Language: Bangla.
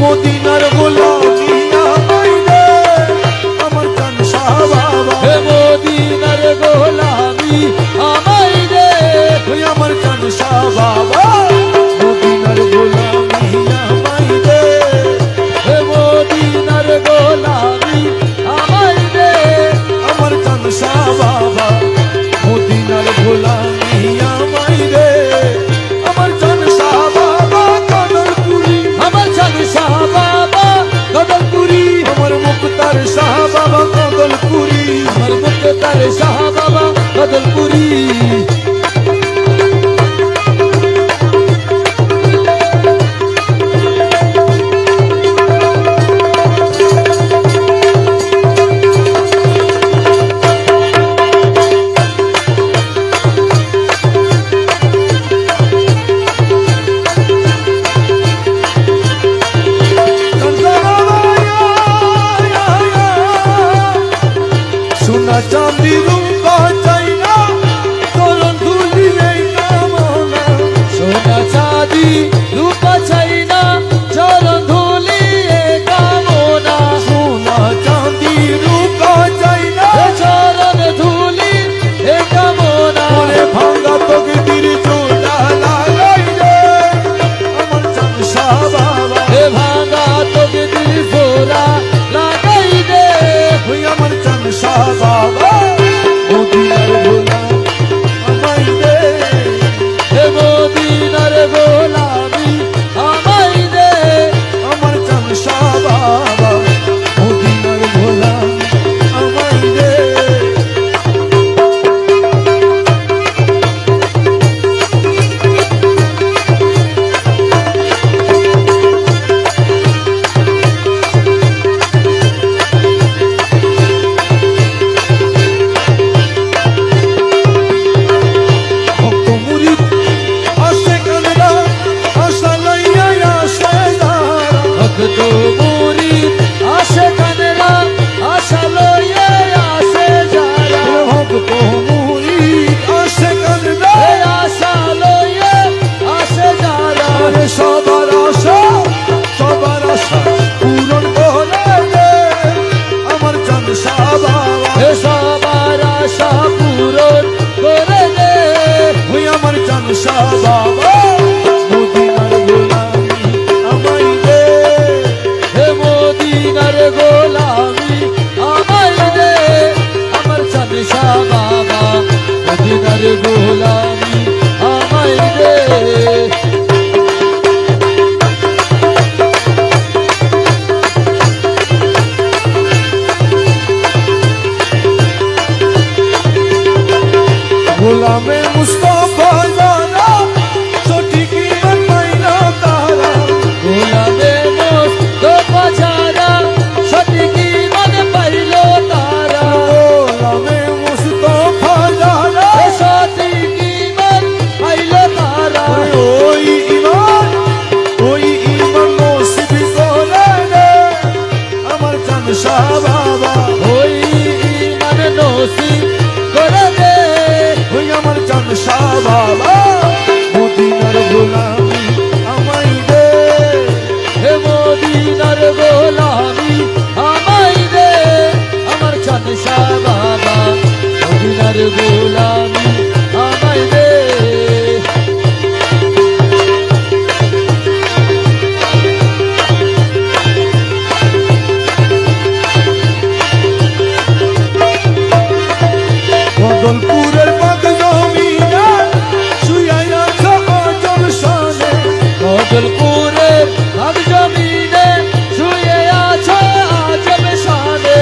মদিনার গোলা আমার কান সাহাবা মদিনার গোলামি আমায় বদলপুরি সর্বত্র তার শাহ বাবা বদলপুরি। Thank you. Sonne schon হবে মুস্তফা জানা সঠিক মাইনা তারা গোলামে মুস্তফা জানা সঠিক মন পাইল তারা গোলামে মুস্তফা জানা সঠিক মন পাইল তারা ওই ইমান ওই ইমান নসিব করে আমার জান শাহ বাবা। ওই ইমান নসিব চান শাহ বাবা মদিনার গোলামি আমাই দে। হে মদিনার গোলামি আমাই দে। আমার চান শাহ বাবা মদিনার গোলামি ফুলপুরে আর জমিনে শুয়ে আছে আজম শানে